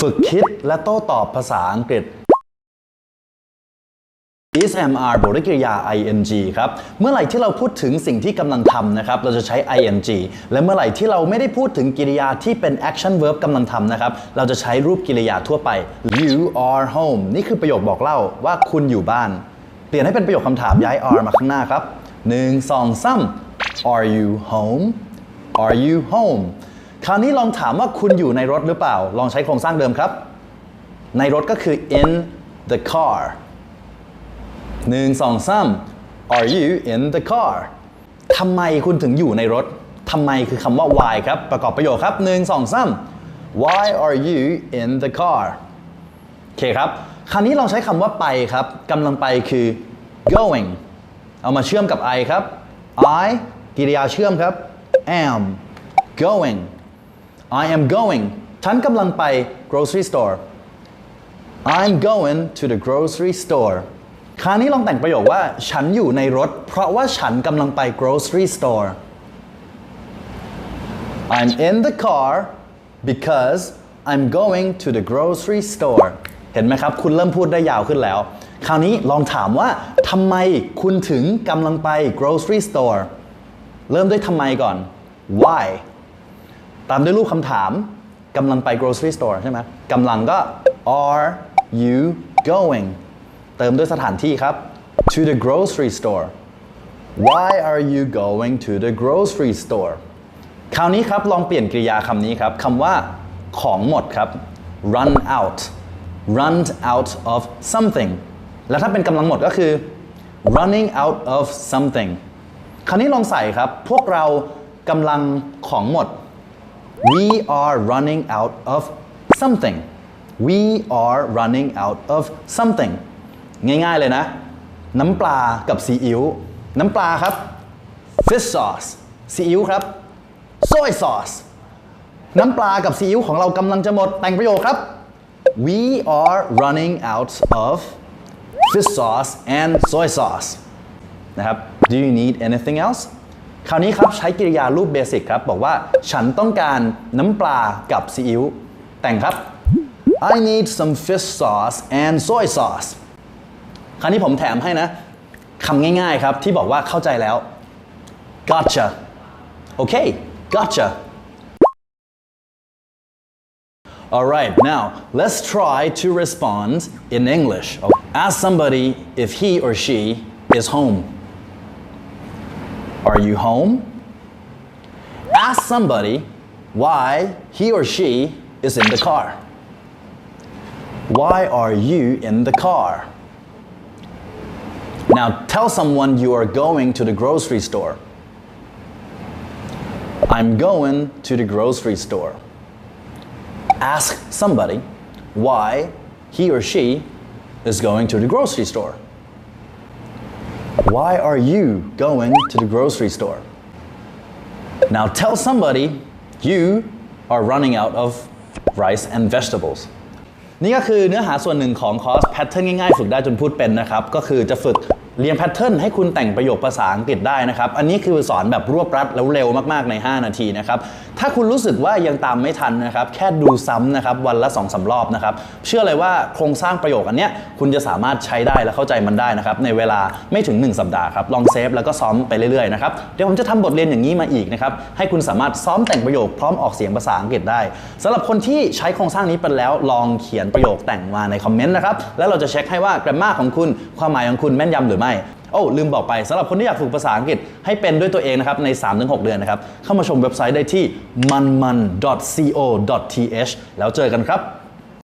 ฝึกคิดและโต้ตอบภาษาอังกฤษ is mr บวกด้วยกริยา ing ครับ เมื่อไหร่ที่เราพูดถึงสิ่งที่กำลังทำนะครับ เราจะใช้ ing และเมื่อไหร่ที่เราไม่ได้พูดถึงกริยาที่เป็น action verb กำลังทำนะครับ เราจะใช้รูปกริยาทั่วไป you are home นี่คือประโยคบอกเล่าว่าคุณอยู่บ้าน เปลี่ยนให้เป็นประโยคคำถามย้าย are มาข้างหน้าครับ 1 2 3 are you home are you home คราวนี้ลองถามว่าคุณอยู่ในรถหรือเปล่า ลองใช้โครงสร้างเดิมครับ ในรถก็คือ in the car หนึ่งสองสาม Are you in the car ทำไมคุณถึงอยู่ในรถทำไมคือคำว่า why ครับ ประกอบประโยคครับหนึ่งสองสาม Why are you in the car โอเคครับ คราวนี้ลองใช้คำว่าไปครับกำลังไปคือ going เอามาเชื่อมกับ I ครับ I กิริยาเชื่อมครับ am going I am going ฉันกำลังไป grocery store I'm going to the grocery store คราวนี้ลองแต่งประโยคว่า ฉันอยู่ในรถ เพราะว่าฉันกำลังไป grocery store I'm in the car because I'm going to the grocery store เห็นไหมครับ คุณเริ่มพูดได้ยาวขึ้นแล้ว คราวนี้ลองถามว่าทำไมคุณถึงกำลังไป grocery store เริ่มด้วยทำไมก่อน why ตามด้วยรูปคำถามกำลังไป grocery store ใช่ไหมกำลังก็ are you going เติมด้วยสถานที่ครับ to the grocery store why are you going to the grocery store คราวนี้ครับลองเปลี่ยนกริยาคำนี้ครับคำว่าของหมดครับ run out run out of something แล้วถ้าเป็นกำลังหมดก็คือ running out of something คราวนี้ลองใส่ครับ พวกเรากำลังของหมด we are running out of something we are running out of something ง่ายๆเลยนะ น้ำปลากับซีอิ๊ว น้ำปลาครับ fish sauce ซีอิ๊วครับ soy sauce น้ำปลากับซีอิ๊วของเรากำลังจะหมด แต่งประโยคครับ we are running out of fish sauce and soy sauce นะครับ do you need anything else คราวนี้ครับใช้กริยารูปเบสิกครับ บอกว่าฉันต้องการน้ำปลากับซีอิ๊วแต่งครับ I need some fish sauce and soy sauce คราวนี้ผมแถมให้นะคำง่ายๆครับที่บอกว่าเข้าใจแล้ว gotcha โอเค gotcha Alright, now let's try to respond in English. Ask somebody if he or she is home. Are you home? Ask somebody why he or she is in the car. Why are you in the car? Now tell someone you are going to the grocery store. I'm going to the grocery store. Ask somebody why he or she is going to the grocery store. Why are you going to the grocery store? Now tell somebody you are running out of rice and vegetables. นี่ก็คือเนื้อหาส่วนหนึ่งของคอร์สแพทเทิร์นง่ายๆ ฝึกได้จนพูดเป็นนะครับ ก็คือจะฝึก เรียงแพทเทิร์นให้คุณแต่งประโยคภาษาอังกฤษได้นะครับ อันนี้คือสอนแบบรวบรัดแล้วเร็วมากๆใน 5 นาทีนะครับ ถ้าคุณรู้สึกว่ายังตามไม่ทันนะครับ แค่ดูซ้ำนะครับวันละ2อสารอบนะครับ เชื่อเลยว่าโครงสร้างประโยคอันเนี้ยคุณจะสามารถใช้ได้และเข้าใจมันได้นะครับในเวลาไม่ถึง 1 สัปดาห์ครับ ลองเซฟแล้วก็ซ้อมไปเรื่อยๆนะครับ เดี๋ยวผมจะทำบทเรียนอย่างนี้มาอีกนะครับ ให้คุณสามารถซ้อมแต่งประโยคพร้อมออกเสียงภาษาอังกฤษได้สำหรับคนที่ใช้โครงสร้างนี้เป็นแล้ว ลองเขียนประโยคแต่งมาในคอมเมนต์นะครับ แล้วเราจะเช็คให้ว่า grammar ของคุณ ความหมายของคุณแม่นยำหรือไม่ โอ้ ลืมบอกไปสำหรับคนที่อยากฝึกภาษาอังกฤษให้เป็นด้วยตัวเองนะครับใน 3-6 เดือนนะครับ เข้ามาชมเว็บไซต์ได้ที่ manman.co.th แล้วเจอกันครับ